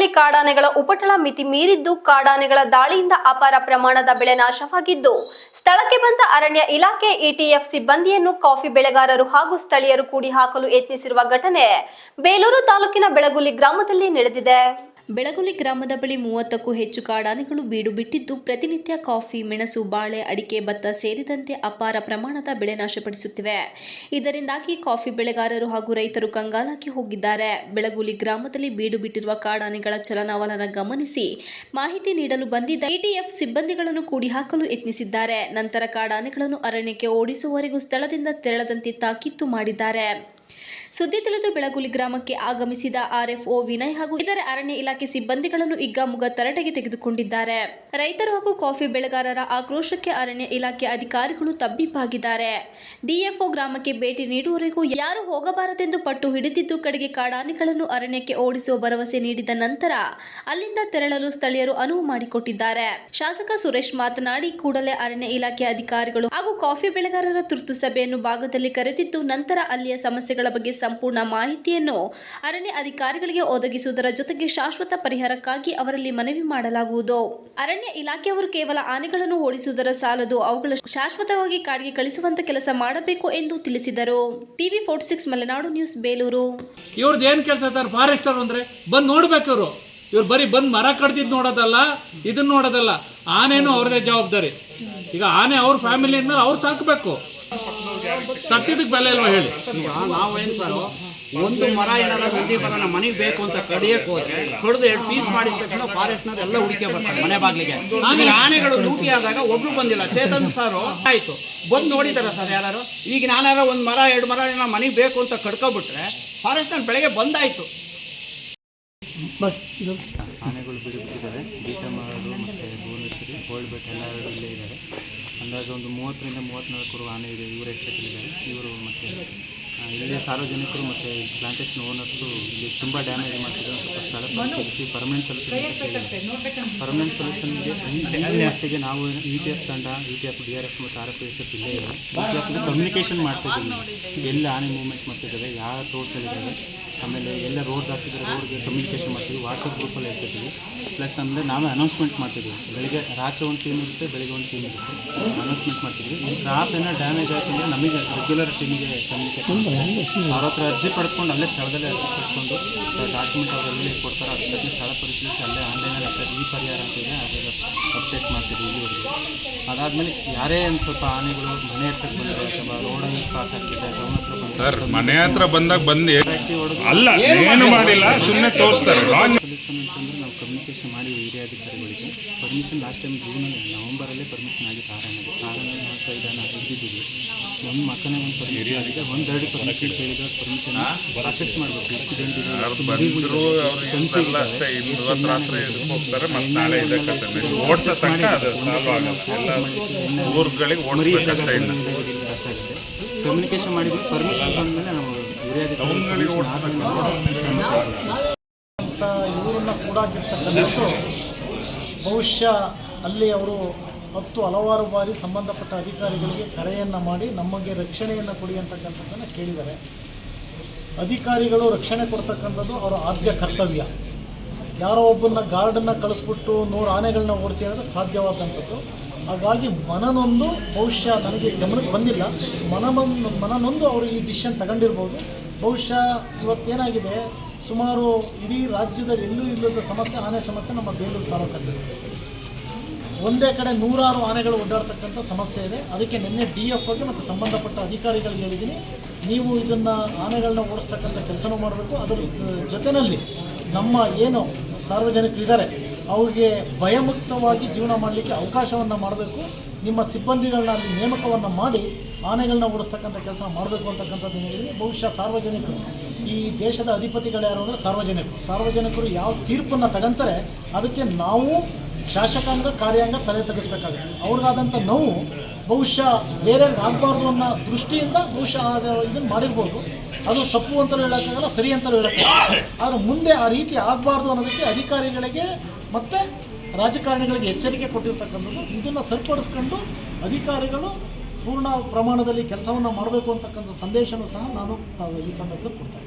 ಬೆಳಗುಲಿ ಕಾಡಾನೆಗಳ ಉಪಟಳ ಮಿತಿ ಮೀರಿದ್ದು ಕಾಡಾನೆಗಳ ದಾಳಿಯಿಂದ ಅಪಾರ ಪ್ರಮಾಣದ ಬೆಳೆ ನಾಶವಾಗಿದ್ದು, ಸ್ಥಳಕ್ಕೆ ಬಂದ ಅರಣ್ಯ ಇಲಾಖೆ ಇಟಿಎಫ್ ಸಿಬ್ಬಂದಿಯನ್ನು ಕಾಫಿ ಬೆಳೆಗಾರರು ಹಾಗೂ ಸ್ಥಳೀಯರು ಕೂಡಿ ಹಾಕಲು ಯತ್ನಿಸಿರುವ ಘಟನೆ ಬೇಲೂರು ತಾಲೂಕಿನ ಬೆಳಗುಲಿ ಗ್ರಾಮದಲ್ಲಿ ನಡೆದಿದೆ. ಬೆಳಗುಲಿ ಗ್ರಾಮದ ಬಳಿ ಮೂವತ್ತಕ್ಕೂ ಹೆಚ್ಚು ಕಾಡಾನೆಗಳು ಬೀಡು ಬಿಟ್ಟಿದ್ದು, ಪ್ರತಿನಿತ್ಯ ಕಾಫಿ, ಮೆಣಸು, ಬಾಳೆ, ಅಡಿಕೆ, ಭತ್ತ ಸೇರಿದಂತೆ ಅಪಾರ ಪ್ರಮಾಣದ ಬೆಳೆ ನಾಶಪಡಿಸುತ್ತಿವೆ. ಇದರಿಂದಾಗಿ ಕಾಫಿ ಬೆಳೆಗಾರರು ಹಾಗೂ ರೈತರು ಕಂಗಾಲಾಗಿ ಹೋಗಿದ್ದಾರೆ. ಬೆಳಗುಲಿ ಗ್ರಾಮದಲ್ಲಿ ಬೀಡು ಬಿಟ್ಟಿರುವ ಕಾಡಾನೆಗಳ ಚಲನವಲನ ಗಮನಿಸಿ ಮಾಹಿತಿ ನೀಡಲು ಬಂದಿದ್ದ ಇಟಿಎಫ್ ಸಿಬ್ಬಂದಿಗಳನ್ನು ಕೂಡಿ ಹಾಕಲು ಯತ್ನಿಸಿದ್ದಾರೆ. ನಂತರ ಕಾಡಾನೆಗಳನ್ನು ಅರಣ್ಯಕ್ಕೆ ಓಡಿಸುವವರೆಗೂ ಸ್ಥಳದಿಂದ ತೆರಳದಂತೆ ತಾಕೀತು ಮಾಡಿದ್ದಾರೆ. ಸುದ್ದಿ ತಿಳಿದು ಬೆಳಗುಲಿ ಗ್ರಾಮಕ್ಕೆ ಆಗಮಿಸಿದ ಆರ್ಎಫ್ಒ ವಿನಯ್ ಹಾಗೂ ಇತರ ಅರಣ್ಯ ಇಲಾಖೆ ಸಿಬ್ಬಂದಿಗಳನ್ನು ಇಗ್ಗಾಮುಗ ತರಟೆಗೆ ತೆಗೆದುಕೊಂಡಿದ್ದಾರೆ. ರೈತರು ಹಾಗೂ ಕಾಫಿ ಬೆಳೆಗಾರರ ಆಕ್ರೋಶಕ್ಕೆ ಅರಣ್ಯ ಇಲಾಖೆ ಅಧಿಕಾರಿಗಳು ತಬ್ಬಿಬ್ಬಾಗಿದ್ದಾರೆ. ಡಿಎಫ್ಒ ಗ್ರಾಮಕ್ಕೆ ಭೇಟಿ ನೀಡುವವರೆಗೂ ಯಾರು ಹೋಗಬಾರದೆಂದು ಪಟ್ಟು ಹಿಡಿದಿದ್ದು ಕಡೆಗೆ ಕಾಡಾನೆಗಳನ್ನು ಅರಣ್ಯಕ್ಕೆ ಓಡಿಸುವ ಭರವಸೆ ನೀಡಿದ ನಂತರ ಅಲ್ಲಿಂದ ತೆರಳಲು ಸ್ಥಳೀಯರು ಅನುವು ಮಾಡಿಕೊಟ್ಟಿದ್ದಾರೆ. ಶಾಸಕ ಸುರೇಶ್ ಮಾತನಾಡಿ, ಕೂಡಲೇ ಅರಣ್ಯ ಇಲಾಖೆ ಅಧಿಕಾರಿಗಳು ಹಾಗೂ ಕಾಫಿ ಬೆಳೆಗಾರರ ತುರ್ತು ಸಭೆಯನ್ನು ಭಾಗದಲ್ಲಿ ಕರೆದಿದ್ದು ನಂತರ ಅಲ್ಲಿಯ ಸಮಸ್ಯೆಗಳ ಬಗ್ಗೆ ಸಂಪೂರ್ಣ ಮಾಹಿತಿಯನ್ನು ಅರಣ್ಯ ಅಧಿಕಾರಿಗಳಿಗೆ ಒದಗಿಸುವುದರ ಜೊತೆಗೆ ಶಾಶ್ವತ ಪರಿಹಾರಕ್ಕಾಗಿ ಅವರಲ್ಲಿ ಮನವಿ ಮಾಡಲಾಗುವುದು. ಅರಣ್ಯ ಇಲಾಖೆಯವರು ಕೇವಲ ಆನೆಗಳನ್ನು ಓಡಿಸುವುದರ ಸಾಲದು, ಅವುಗಳ ಶಾಶ್ವತವಾಗಿ ಕಾಡಿಗೆ ಕಳಿಸುವಂತ ಕೆಲಸ ಮಾಡಬೇಕು ಎಂದು ತಿಳಿಸಿದರು. TV forty six Malenadu news Belur. ಇವ್ರದ್ದು ಏನ್ ಕೆಲಸ ಸರ್ ಫಾರೆಸ್ಟರ್ ಅಂದ್ರೆ ಬಂದ್ ನೋಡ್ಬೇಕು ಇವರು. ಇವ್ರು ಬರೀ ಬಂದ್ ಮರ ಕಡ್ದಿದ್ ನೋಡೋದಲ್ಲ ಇದನ್ನ ನೋಡೋದಲ್ಲ. ಆನೆನು ಅವ್ರದೇ ಜವಾಬ್ದಾರಿ. ಈಗ ಆನೆ ಅವ್ರ ಫ್ಯಾಮಿಲಿ ಅವ್ರು ಸಾಕಬೇಕು. ಸತ್ಯದಕ್ಕೆ ಬೆಲೆ ಇಲ್ವಾ ಹೇಳಿ? ಈಗ ನಾವೇನು ಸರ್ ಒಂದು ಮರ ಏನಾರ ನಂದಿ ಮರ ನಮ್ಮ ಮನೆಗೆ ಬೇಕು ಅಂತ ಕಡಿಯಕ್ಕೆ ಹೋದ್ರೆ ಕಡ್ದು ಎರಡು ಪೀಸ್ ಮಾಡಿದ ತಕ್ಷಣ ಫಾರೆಸ್ಟ್ನವ್ರು ಎಲ್ಲ ಹುಡುಕಿ ಬರ್ತಾರೆ ಮನೆ ಬಾಗಿಲಿಗೆ. ಆಮೇಲೆ? ಆನೆಗಳು ಲೂಟಿ ಆದಾಗ ಒಬ್ರು ಬಂದಿಲ್ಲ. ಚೇತನ್ ಸಾರು ಆಯ್ತು. ಬಂದು ನೋಡಿದಾರ ಸರ್ ಯಾರು ಈಗ ನಾನಾರ ಒಂದು ಮರ ಎರಡು ಮರ ಏನೋ ಮನೆಗೆ ಬೇಕು ಅಂತ ಕಡ್ಕೊಬಿಟ್ರೆ ಫಾರೆಸ್ಟ್ನವ್ರು ಬೆಳಗ್ಗೆ ಬಂದಾಯ್ತು. ಆನೆಗಳು ಬಿಡಿ ಬಿಟ್ಟಿದ್ದಾರೆ ಮಾಡೋದು ಮತ್ತು ಭುವನೇಶ್ವರಿ ಗೋಲ್ಡ್ಬೆಟ್ ಎಲ್ಲರೂ ಇಲ್ಲೇ ಇದ್ದಾರೆ. ಅಂದಾಜು ಒಂದು ಮೂವತ್ತರಿಂದ ಮೂವತ್ತ್ನಾಲ್ಕರು ಆನೆ ಇದೆ ಇವರ ಎಷ್ಟೊತ್ತಿದ್ದಾರೆ ಇವರು ಮತ್ತು ಆ, ಇಲ್ಲಿಯ ಸಾರ್ವಜನಿಕರು ಮತ್ತು ಪ್ಲಾಂಟೇಷನ್ ಓನರ್ಸು ಇಲ್ಲಿ ತುಂಬ ಡ್ಯಾಮೇಜ್ ಮಾಡ್ತಿದ್ದಾರೆ ಸ್ವಲ್ಪ ಸ್ಥಳ ಪರಿಶೀಲಿಸಿ ಪರ್ಮನೆಂಟ್ ಸೊಲ್ಯೂಷನ್ ಪರ್ಮನೆಂಟ್ ಸೊಲ್ಯೂಷನ್ಗೆ ಈ ಮಟ್ಟಿಗೆ ನಾವು ಇ ಟಿ ಎಫ್ ತಂಡ E T F D R F ಮತ್ತು ಆರ್ ಎಫ್ ಎಸ್ ಎಫ್ ಇಲ್ಲೇ ಇದೆ ಇ ಟಿ ಎಫ್ ಕಮ್ಯುನಿಕೇಷನ್ ಮಾಡ್ತಿದ್ದೀವಿ ಎಲ್ಲಿ ಆನೆ ಮೂವ್ಮೆಂಟ್ ಮಾಡ್ತಿದ್ದಾರೆ ಯಾವ ರೋಡ್ಗಳಿದ್ದಾವೆ ಆಮೇಲೆ ಎಲ್ಲ ರೋಡ್ ಹಾಕಿದ್ರೆ ರೋಡ್ಗೆ ಕಮ್ಯುನಿಕೇಷನ್ ಮಾಡ್ತೀವಿ ವಾಟ್ಸಪ್ ಗ್ರೂಪಲ್ಲಿ ಇರ್ತಿದ್ವಿ. ಪ್ಲಸ್ ಅಂದರೆ ನಾವೇ ಅನೌನ್ಸ್ಮೆಂಟ್ ಮಾಡ್ತಿದ್ವಿ. ಬೆಳಿಗ್ಗೆ ರಾತ್ರಿ ಒಂದು ಟೀಮ್ ಇರುತ್ತೆ ಬೆಳಿಗ್ಗೆ ಒಂದು ಟೀಮ್ ಇರುತ್ತೆ. ಅನೌನ್ಸ್ಮೆಂಟ್ ಮಾಡ್ತಿದ್ವಿ. ಈ ಕ್ರಾಪ್ ಏನೋ ಡ್ಯಾಮೇಜ್ ಆಯಿತು ಅಂದರೆ ನಮಗೆ ರೆಗ್ಯುಲರ್ ಟೀಮಿಗೆ ಕಮ್ಯುನಿಕೇಷನ್ ಅವ್ರ ಹತ್ರ ಅರ್ಜಿ ಪಡ್ಕೊಂಡು ಅಲ್ಲೇ ಸ್ಥಳದಲ್ಲೇ ಅರ್ಜಿ ಪಡ್ಕೊಂಡು ಡಾಕ್ಯುಮೆಂಟ್ ಅವರಲ್ಲಿ ಕೊಡ್ತಾರೆ ಅದ್ರ ಬಗ್ಗೆ ಸ್ಥಳ ಪರಿಶೀಲಿಸಿ ಅಲ್ಲೇ ಆನ್ಲೈನಲ್ಲಿ ಅಪ್ಡೇಟ್ ಈ ಪರಿಹಾರ ಅಂತ ಇದೆ ಅದೆಲ್ಲ ಅಪ್ಡೇಟ್ ಮಾಡ್ತಿದ್ವಿ ಇಲ್ಲಿವರೆಗೆ. ಅದಾದಮೇಲೆ ಯಾರೇ ಒಂದು ಸ್ವಲ್ಪ ಆನೆಗಳು ಮನೆ ಹತ್ರಕ್ಕೆ ಬಂದಿದೆ ಅಥವಾ ರೋಡಲ್ಲಿ ಪಾಸ್ ಆಗ್ತಿದೆ ಗಮನ ಹತ್ರ ಸರ್ ಮನೆ ಹತ್ರ ಬಂದಾಗ ಬಂದು ಅಲ್ಲ ಏನು ಮಾಡಿಲ್ಲ. ಸುಮ್ಮನೆ ತೋರಿಸ್ತಾರೆ. ಸೊಲ್ಯೂಷನ್ ಅಂತಂದ್ರೆ ನಾವು ಕಮ್ಯುನಿಕೇಷನ್ ಮಾಡಿ ಹಿರಿಯ ಅಧಿಕಾರಿಗಳಿಗೆ ಪರ್ಮಿಷನ್ ಲಾಸ್ಟ್ ಟೈಮ್ ಜೂನಲ್ಲಿ ನವಂಬರಲ್ಲೇ ಪರ್ಮಿಷನ್ ಆಗಿತ್ತು ಕಾರಣ ಆರನೇ ನಾಲ್ಕೈದು ಜನ ಇದ್ದಿದ್ದೀವಿ ಒಂದು ಮಕ್ಕನೇ ಒಂದು ಪರ್ಮಿಷನ್ ಆಗಿದೆ ಒಂದೆರಡು ಪರ್ಮಿಷನ್ ಕೇಳಿದ ಪರ್ಮಿಷನ್ ಅಸೆಸ್ ಮಾಡಬೇಕು. ಎಷ್ಟು ಒಂದು ಊರುಗಳಿಗೆ ಮರಿ ಕಷ್ಟ ಆಗುತ್ತೆ ಕಮ್ಯುನಿಕೇಷನ್ ಮಾಡಿದ್ವಿ ಪರ್ಮಿಷನ್ ಬಂದಮೇಲೆ ನಾವು ಕೂಡ ಇವರನ್ನ ಕೂಡಾಕಿರ್ತಕ್ಕಂಥದ್ದು ಬಹುಶಃ ಅಲ್ಲಿ ಅವರು ಹತ್ತು ಹಲವಾರು ಬಾರಿ ಸಂಬಂಧಪಟ್ಟ ಅಧಿಕಾರಿಗಳಿಗೆ ಕರೆಯನ್ನು ಮಾಡಿ ನಮಗೆ ರಕ್ಷಣೆಯನ್ನು ಕೊಡಿ ಅಂತಕ್ಕಂಥದ್ದನ್ನು ಕೇಳಿದ್ದಾರೆ. ಅಧಿಕಾರಿಗಳು ರಕ್ಷಣೆ ಕೊಡ್ತಕ್ಕಂಥದ್ದು ಅವರ ಆದ್ಯ ಕರ್ತವ್ಯ. ಯಾರೋ ಒಬ್ಬನ್ನ ಗಾರ್ಡನ್ನ ಕಳಿಸ್ಬಿಟ್ಟು ನೂರು ಆನೆಗಳನ್ನ ಓಡಿಸಿ ಅಂದರೆ ಸಾಧ್ಯವಾದಂಥದ್ದು. ಹಾಗಾಗಿ ಮನನೊಂದು ಬಹುಶಃ ನನಗೆ ಗಮನಕ್ಕೆ ಬಂದಿಲ್ಲ. ಮನಮನ್ ಮನನೊಂದು ಅವರು ಈ ಡಿಸಿಷನ್ ತಗೊಂಡಿರ್ಬೋದು. ಬಹುಶಃ ಇವತ್ತೇನಾಗಿದೆ? ಸುಮಾರು ಇಡೀ ರಾಜ್ಯದಲ್ಲಿ ಎಲ್ಲೂ ಇಲ್ಲದ ಸಮಸ್ಯೆ, ಆನೆ ಸಮಸ್ಯೆ ನಮ್ಮ ಬೇಲೂರು ತಾಲೂಕಲ್ಲಿ. ಒಂದೇ ಕಡೆ ನೂರಾರು ಆನೆಗಳು ಓಡಾಡ್ತಕ್ಕಂಥ ಸಮಸ್ಯೆ ಇದೆ. ಅದಕ್ಕೆ ನಿನ್ನೆ ಡಿ ಎಫ್ ಓಗೆ ಮತ್ತು ಸಂಬಂಧಪಟ್ಟ ಅಧಿಕಾರಿಗಳಿಗೆ ಹೇಳಿದ್ದೀನಿ. ನೀವು ಇದನ್ನು ಆನೆಗಳನ್ನ ಓಡಿಸ್ತಕ್ಕಂಥ ಕೆಲಸನೂ ಮಾಡಬೇಕು. ಅದರ ಜೊತೆಯಲ್ಲಿ ನಮ್ಮ ಏನು ಸಾರ್ವಜನಿಕರಿದ್ದಾರೆ, ಅವ್ರಿಗೆ ಭಯಮುಕ್ತವಾಗಿ ಜೀವನ ಮಾಡಲಿಕ್ಕೆ ಅವಕಾಶವನ್ನು ಮಾಡಬೇಕು. ನಿಮ್ಮ ಸಿಬ್ಬಂದಿಗಳನ್ನ ಅಲ್ಲಿ ನೇಮಕವನ್ನು ಮಾಡಿ ಆನೆಗಳನ್ನ ಓಡಿಸ್ತಕ್ಕಂಥ ಕೆಲಸ ಮಾಡಬೇಕು ಅಂತಕ್ಕಂಥದ್ದು ಹೇಳಿದ್ದೀನಿ ಬಹುಶಃ ಸಾರ್ವಜನಿಕರು. ಈ ದೇಶದ ಅಧಿಪತಿಗಳು ಯಾರು ಅಂದರೆ ಸಾರ್ವಜನಿಕರು. ಸಾರ್ವಜನಿಕರು ಯಾವ ತೀರ್ಪನ್ನು ತಗಂತಾರೆ ಅದಕ್ಕೆ ನಾವು ಶಾಸಕಾಂಗ, ಕಾರ್ಯಾಂಗ ತಲೆ ತೆಗೆಸ್ಬೇಕಾಗುತ್ತೆ ಅವ್ರಿಗಾದಂಥ ನೋವು ಬಹುಶಃ ಬೇರೆಯವ್ರಿಗೆ ಆಗಬಾರ್ದು ಅನ್ನೋ ದೃಷ್ಟಿಯಿಂದ ಬಹುಶಃ ಇದನ್ನು ಮಾಡಿರ್ಬೋದು. ಅದು ತಪ್ಪು ಅಂತಲೂ ಹೇಳೋಕ್ಕಾಗಲ್ಲ, ಸರಿ ಅಂತಲೂ ಹೇಳೋಕ್ಕಾಗಲ್ಲ. ಆದರೆ ಮುಂದೆ ಆ ರೀತಿ ಆಗಬಾರ್ದು ಅನ್ನೋದಕ್ಕೆ ಅಧಿಕಾರಿಗಳಿಗೆ ಮತ್ತು ರಾಜಕಾರಣಿಗಳಿಗೆ ಎಚ್ಚರಿಕೆ ಕೊಟ್ಟಿರ್ತಕ್ಕಂಥದ್ದು, ಇದನ್ನು ಸರಿಪಡಿಸ್ಕೊಂಡು ಅಧಿಕಾರಿಗಳು ಪೂರ್ಣ ಪ್ರಮಾಣದಲ್ಲಿ ಕೆಲಸವನ್ನು ಮಾಡಬೇಕು ಅಂತಕ್ಕಂಥ ಸಂದೇಶನೂ ಸಹ ನಾನು ಈ ಸಂದರ್ಭದಲ್ಲಿ ಕೊಡ್ತಾ